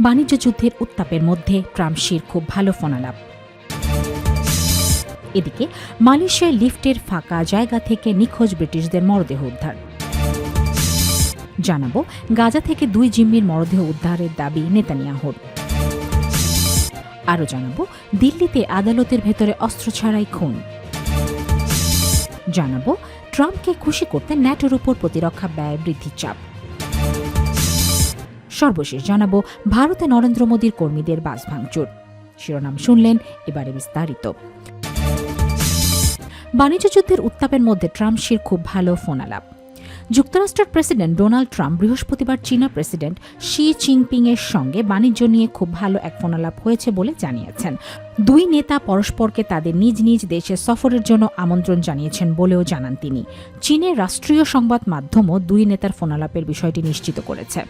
বাণিজ্য যুদ্ধের উত্তাপের মধ্যে ট্রাম্পশির খুব ভালো ফোনালাপ। এদিকে, মালয়েশিয়ায় লিফটের ফাঁকা জায়গা থেকে নিখোঁজ ব্রিটিশদের মরদেহ উদ্ধার। জানাব, গাজা থেকে দুই জিম্মির মরদেহ উদ্ধারের দাবি নেতানিয়াহুর। আরও জানাব, দিল্লিতে আদালতের ভেতরে অস্ত্র ছাড়াই খুন। জানাব, ট্রাম্পকে খুশি করতে ন্যাটোর উপর প্রতিরক্ষা ব্যয় বৃদ্ধির চাপ। সর্বশেষ জানাব ভারতে নরেন্দ্র মোদীর কর্মীদের বাস ভাঙচুর শিরোনাম শুনলেন এবারে বিস্তারিত। বাণিজ্য যুদ্ধের উত্তাপের মধ্যে ট্রাম্পশির খুব ভালো ফোনালাপ। যুক্তরাষ্ট্রের প্রেসিডেন্ট ডোনাল্ড ট্রাম্প বৃহস্পতিবার চীনা প্রেসিডেন্ট শি চিনপিং এর সঙ্গে বাণিজ্য নিয়ে খুব ভালো এক ফোনালাপ হয়েছে বলে জানিয়েছেন। দুই নেতা পরস্পরকে তাদের নিজ নিজ দেশে সফরের জন্য আমন্ত্রণ জানিয়েছেন বলেও জানান তিনি। চীনের রাষ্ট্রীয় সংবাদ মাধ্যমও দুই নেতার ফোনালাপের বিষয়টি নিশ্চিত করেছে।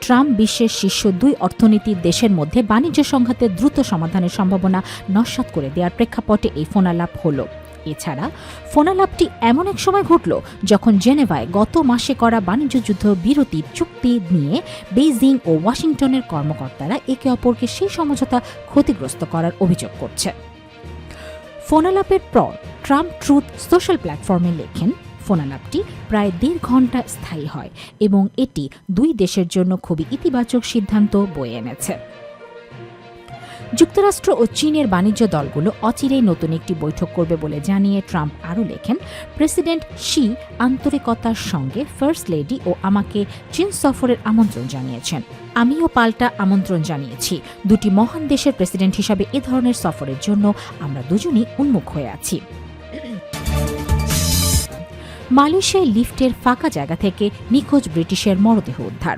ট্রাম্প বিশ্বের শীর্ষ দুই অর্থনীতির দেশের মধ্যে বাণিজ্য সংঘাতের দ্রুত সমাধানের সম্ভাবনা নস্যাৎ করে দেওয়ার প্রেক্ষাপটে এই ফোনালাপ হল। এছাড়া, ফোনালাপটি এমন এক সময় ঘটল যখন জেনেভায় গত মাসে করা বাণিজ্য যুদ্ধ বিরতি চুক্তি নিয়ে বেইজিং ও ওয়াশিংটনের কর্মকর্তারা একে অপরকে সেই সমঝোতা ক্ষতিগ্রস্ত করার অভিযোগ করছে। ফোনালাপের পর ট্রাম্প ট্রুথ সোশ্যাল প্ল্যাটফর্মে লেখেন ফোনালাপটি প্রায় দেড় ঘণ্টা স্থায়ী হয় এবং এটি দুই দেশের জন্য খুবই ইতিবাচক সিদ্ধান্ত বয়ে এনেছে। যুক্তরাষ্ট্র ও চীনের বাণিজ্য দলগুলো অচিরেই নতুন একটি বৈঠক করবে বলে জানিয়ে ট্রাম্প আরও লেখেন, প্রেসিডেন্ট শি আন্তরিকতার সঙ্গে ফার্স্ট লেডি ও আমাকে চীন সফরের আমন্ত্রণ জানিয়েছেন। আমিও পাল্টা আমন্ত্রণ জানিয়েছি। দুটি মহান দেশের প্রেসিডেন্ট হিসাবে এ ধরনের সফরের জন্য আমরা দুজনই উন্মুখ হয়ে আছি। মালয়েশিয়ায় লিফটের ফাঁকা জায়গা থেকে নিখোঁজ ব্রিটিশের মরদেহ উদ্ধার।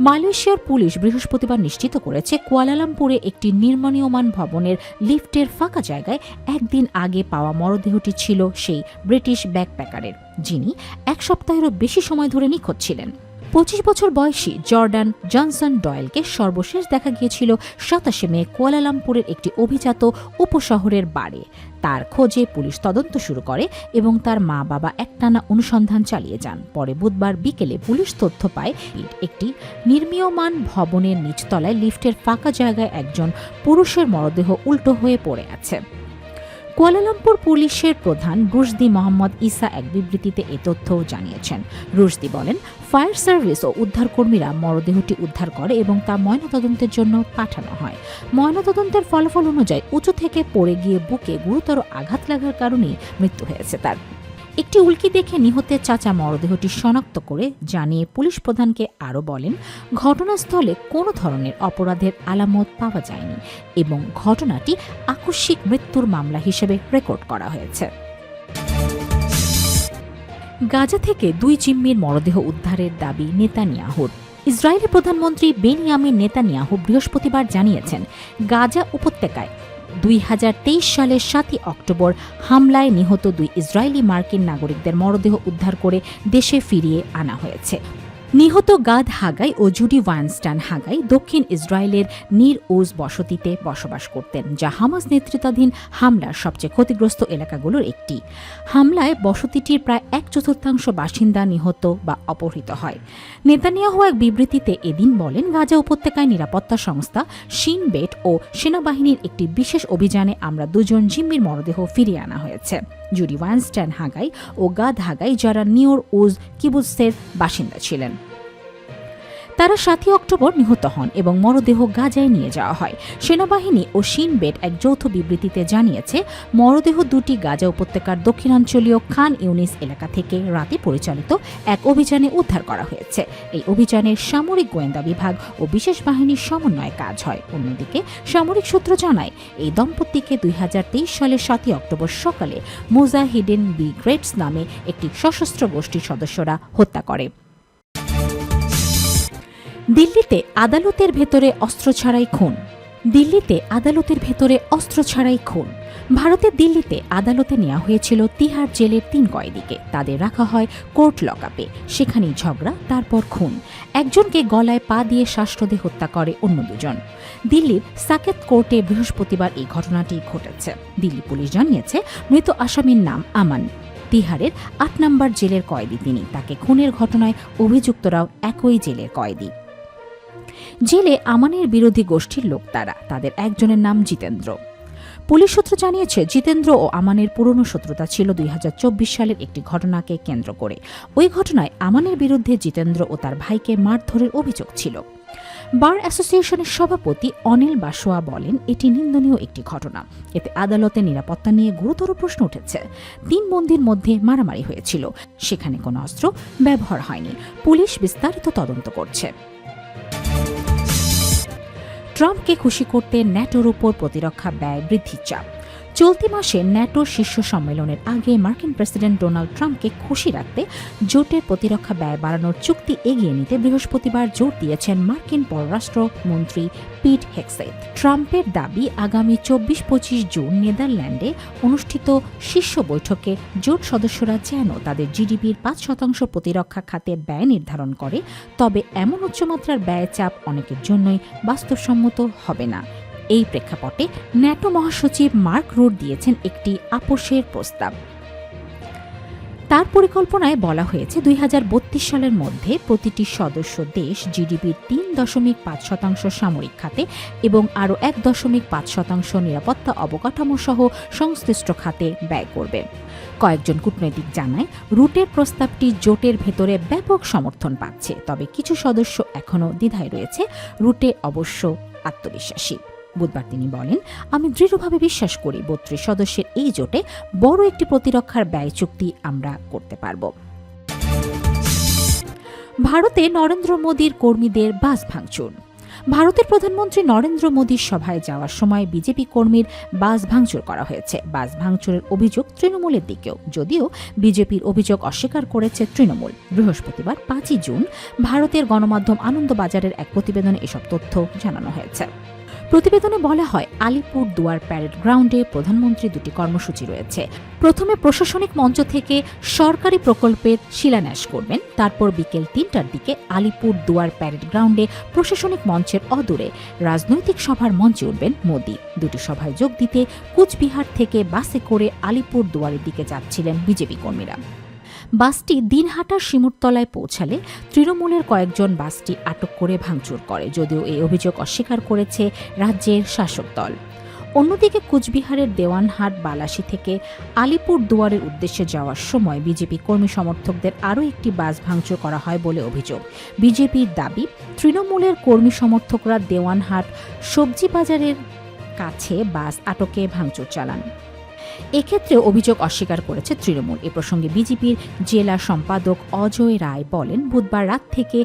মালয়েশিয়ার পুলিশ বৃহস্পতিবার নিশ্চিত করেছে, কুয়ালালামপুরে একটি নির্মাণীয়মান ভবনের লিফটের ফাঁকা জায়গায় একদিন আগে পাওয়া মরদেহটি ছিল সেই ব্রিটিশ ব্যাকপ্যাকারের, যিনি এক সপ্তাহেরও বেশি সময় ধরে নিখোঁজ ছিলেন। পঁচিশ বছর বয়সী জর্ডান জনসন ডয়েলকে সর্বশেষ দেখা গিয়েছিল সাতাশে মে কুয়ালালামপুরের একটি অভিজাত উপশহরের বাড়ি। তার খোঁজে পুলিশ তদন্ত শুরু করে এবং তার মা বাবা একটানা অনুসন্ধান চালিয়ে যান। পরে বুধবার বিকেলে পুলিশ তথ্য পায়, একটি নির্মীয়মান ভবনের নিচতলায় লিফটের ফাঁকা জায়গায় একজন পুরুষের মরদেহ উল্টো হয়ে পড়ে আছে। কুয়ালালামপুর পুলিশের প্রধান রুশদি মোহাম্মদ ইসা এক বিবৃতিতে এ তথ্যও জানিয়েছেন। রুশদি বলেন, ফায়ার সার্ভিস ও উদ্ধারকর্মীরা মরদেহটি উদ্ধার করে এবং তা ময়নাতদন্তের জন্য পাঠানো হয়। ময়নাতদন্তের ফলাফল অনুযায়ী উঁচু থেকে পড়ে গিয়ে বুকে গুরুতর আঘাত লাগার কারণে মৃত্যু হয়েছে তার। একটি উল্কি দেখে নিহতের চাচা মরদেহটি শনাক্ত করে জানিয়ে পুলিশ প্রধানকে আরও বলেন, ঘটনাস্থলে কোনো ধরনের অপরাধের আলামত পাওয়া যায়নি এবং ঘটনাটি আকস্মিক মৃত্যুর মামলা হিসেবে রেকর্ড করা হয়েছে। গাজা থেকে দুই জিম্মির মরদেহ উদ্ধারের দাবি নেতানিয়াহুর। ইসরায়েলি প্রধানমন্ত্রী বেনিয়ামিন নেতানিয়াহু বৃহস্পতিবার জানিয়েছেন, গাজা উপত্যকায় দুই হাজার তেইশ সালের সাতই অক্টোবর হামলায় নিহত দুই ইসরায়েলি মার্কিন নাগরিকদের মরদেহ উদ্ধার করে দেশে ফিরিয়ে আনা হয়েছে। নিহত গাদ হাগাই ও জুডি ওয়ানস্টান হাগাই দক্ষিণ ইসরায়েলের নির ওজ বসতিতে বসবাস করতেন, যা হামাস নেতৃত্বাধীন হামলার সবচেয়ে ক্ষতিগ্রস্ত এলাকাগুলোর একটি। হামলায় বসতিটির প্রায় এক চতুর্থাংশ বাসিন্দা নিহত বা অপহৃত হয়। নেতানিয়াহু এক বিবৃতিতে এদিন বলেন, গাজা উপত্যকায় নিরাপত্তা সংস্থা শিনবেট ও সেনাবাহিনীর একটি বিশেষ অভিযানে আমরা দুজন জিম্মির মরদেহ ফিরিয়ে আনা হয়েছে। জুডি ওয়ানস্ট্যান হাগাই ও গাদ হাগাই যারা নিওর ওজ কিবুসের বাসিন্দা ছিলেন। তারা সাতই অক্টোবর নিহত হন এবং মরদেহ গাজায় নিয়ে যাওয়া হয়। সেনাবাহিনী ও শিনবেট এক যৌথ বিবৃতিতে জানিয়েছে, মরদেহ দুটি গাজা উপত্যকার দক্ষিণাঞ্চলীয় খান ইউনিস এলাকা থেকে রাতে পরিচালিত এক অভিযানে উদ্ধার করা হয়েছে। এই অভিযানে সামরিক গোয়েন্দা বিভাগ ও বিশেষ বাহিনীর সমন্বয়ে কাজ হয়। অন্যদিকে, সামরিক সূত্র জানায়, এই দম্পতিকে দুই হাজার তেইশ সালের সাতই অক্টোবর সকালে মুজাহিদিন গ্রেটস নামে একটি সশস্ত্র গোষ্ঠীর সদস্যরা হত্যা করে। দিল্লিতে আদালতের ভেতরে অস্ত্র ছাড়াই খুন। দিল্লিতে আদালতের ভেতরে অস্ত্র ছাড়াই খুন। ভারতের দিল্লিতে আদালতে নেওয়া হয়েছিল তিহার জেলের তিন কয়েদিকে। তাদের রাখা হয় কোর্ট লকআপে। সেখানেই ঝগড়া, তারপর খুন। একজনকে গলায় পা দিয়ে শ্বাসরোধে হত্যা করে অন্য দুজন। দিল্লির সাকেত কোর্টে বৃহস্পতিবার এই ঘটনাটি ঘটেছে। দিল্লি পুলিশ জানিয়েছে, মৃত আসামির নাম আমান। তিহারের আট নম্বর জেলের কয়েদি তিনি। তাকে খুনের ঘটনায় অভিযুক্তরাও একই জেলের কয়েদি। জেলে আমানের বিরোধী গোষ্ঠীর লোক তারা। তাদের একজনের নাম জিতেন্দ্র। পুলিশ সূত্র জানিয়েছে, জিতেন্দ্র ও আমানের পুরনো শত্রুতা ছিল দুই হাজার চব্বিশ সালের একটি ঘটনাকে কেন্দ্র করে। ওই ঘটনায় আমানের বিরুদ্ধে জিতেন্দ্র ও তার ভাইকে মারধরের অভিযোগ ছিল। বার অ্যাসোসিয়েশনের সভাপতি অনিল বাসোয়া বলেন, এটি নিন্দনীয় একটি ঘটনা। এতে আদালতে নিরাপত্তা নিয়ে গুরুতর প্রশ্ন উঠেছে। তিন বন্দির মধ্যে মারামারি হয়েছিল। সেখানে কোনো অস্ত্র ব্যবহার হয়নি। পুলিশ বিস্তারিত তদন্ত করছে। ট্রাম্পকে খুশি করতে ন্যাটোর উপর প্রতিরক্ষা ব্যয় বৃদ্ধির চাপ। চলতি মাসে ন্যাটো শীর্ষ সম্মেলনের আগে মার্কিন প্রেসিডেন্ট ডোনাল্ড ট্রাম্পকে খুশি রাখতে জোটের প্রতিরক্ষা ব্যয় বাড়ানোর চুক্তি এগিয়ে নিতে বৃহস্পতিবার জোর দিয়েছেন মার্কিন পররাষ্ট্র মন্ত্রী পিট হেক্সেট ট্রাম্পের দাবি আগামী চব্বিশ পঁচিশ জুন নেদারল্যান্ডে অনুষ্ঠিত শীর্ষ বৈঠকে জোট সদস্যরা যেন তাদের জিডিপির পাঁচ শতাংশ প্রতিরক্ষা খাতে ব্যয় নির্ধারণ করে, তবে এমন উচ্চমাত্রার ব্যয় চাপ অনেকের জন্যই বাস্তবসম্মত হবে না। এই প্রেক্ষাপটে ন্যাটো মহাসচিব মার্ক রুট দিয়েছেন একটি আপোষের প্রস্তাব। তার পরিকল্পনায় বলা হয়েছে, দুই হাজার বত্রিশ সালের মধ্যে প্রতিটি সদস্য দেশ জিডিপির তিন দশমিক পাঁচ শতাংশ সামরিক খাতে এবং আরও এক দশমিক পাঁচ শতাংশ নিরাপত্তা অবকাঠামো সহ সংশ্লিষ্ট খাতে ব্যয় করবে। কয়েকজন কূটনৈতিক জানায়, রুটের প্রস্তাবটি জোটের ভেতরে ব্যাপক সমর্থন পাচ্ছে, তবে কিছু সদস্য এখনও দ্বিধায় রয়েছে, রুটে অবশ্য আত্মবিশ্বাসী। বুধবার তিনি বলেন, আমি দৃঢ়ভাবে বিশ্বাস করি বত্রিশ সদস্যের এই জোটে বড় একটি প্রতিরক্ষার ব্যয় চুক্তি আমরা করতে পারব। ভারতে নরেন্দ্র মোদীর কর্মীদের বাস ভাঙচুর। ভারতের প্রধানমন্ত্রী নরেন্দ্র মোদীর সভায় যাওয়ার সময় বিজেপি কর্মীর বাস ভাঙচুর করা হয়েছে। বাস ভাঙচুরের অভিযোগ তৃণমূলের দিকেও। যদিও বিজেপির অভিযোগ অস্বীকার করেছে তৃণমূল। বৃহস্পতিবার পাঁচই জুন ভারতের গণমাধ্যম আনন্দবাজারের এক প্রতিবেদনে এসব তথ্য জানানো হয়েছে। প্রতিবেদনে বলা হয়, আলিপুর দুয়ার প্যারেড গ্রাউন্ডে প্রধানমন্ত্রী দুটি কর্মসূচি রয়েছে। প্রথমে প্রশাসনিক মঞ্চ থেকে সরকারি প্রকল্পের শিলান্যাস করবেন, তারপর বিকেল তিনটার দিকে আলিপুর দুয়ার প্যারেড গ্রাউন্ডে প্রশাসনিক মঞ্চের অদূরে রাজনৈতিক সভার মঞ্চে উঠবেন মোদী। দুটি সভায় যোগ দিতে কুচবিহার থেকে বাসে করে আলিপুর দুয়ারের দিকে যাচ্ছিলেন বিজেপি কর্মীরা। বাসটি দিনহাটার শিমুরতলায় পৌঁছালে তৃণমূলের কয়েকজন বাসটি আটক করে ভাঙচুর করে, যদিও এই অভিযোগ অস্বীকার করেছে রাজ্যের শাসক দল। অন্যদিকে কুচবিহারের দেওয়ানহাট, বালাসী থেকে আলিপুর দুয়ারের উদ্দেশ্যে যাওয়ার সময় বিজেপি কর্মী সমর্থকদের আরও একটি বাস ভাঙচুর করা হয় বলে অভিযোগ। বিজেপির দাবি, তৃণমূলের কর্মী সমর্থকরা দেওয়ানহাট সবজি বাজারের কাছে বাস আটকে ভাঙচুর চালান। এক্ষেত্রে অভিযোগ অস্বীকার করেছে তৃণমূল। এ প্রসঙ্গে বিজেপির জেলা সম্পাদক অজয় রায় বলেন, বুধবার রাত থেকে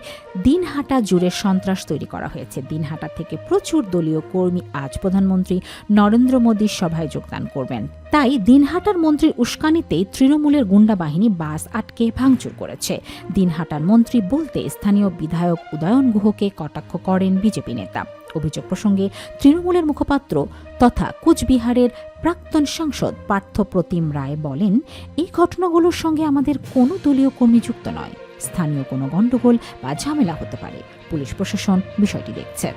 দিনহাটা জুড়ে সন্ত্রাস তৈরি করা হয়েছে। দিনহাটা থেকে প্রচুর দলীয় কর্মী আজ প্রধানমন্ত্রী নরেন্দ্র মোদীর সভায় যোগদান করবেন। তাই দিনহাটার মন্ত্রীর উস্কানিতেই তৃণমূলের গুন্ডা বাহিনী বাস আটকে ভাঙচুর করেছে। দিনহাটার মন্ত্রী বলতে স্থানীয় বিধায়ক উদয়ন গুহকে কটাক্ষ করেন বিজেপি নেতা। অভিযোগ প্রসঙ্গে তৃণমূলের মুখপাত্র তথা কুচবিহারের প্রাক্তন সাংসদ পার্থ প্রতিম রায় বলেন, এই ঘটনাগুলোর সঙ্গে আমাদের কোনো দলীয় কর্মী যুক্ত নয়। স্থানীয় কোনো গণ্ডগোল বা ঝামেলা হতে পারে। পুলিশ প্রশাসন বিষয়টি দেখছে।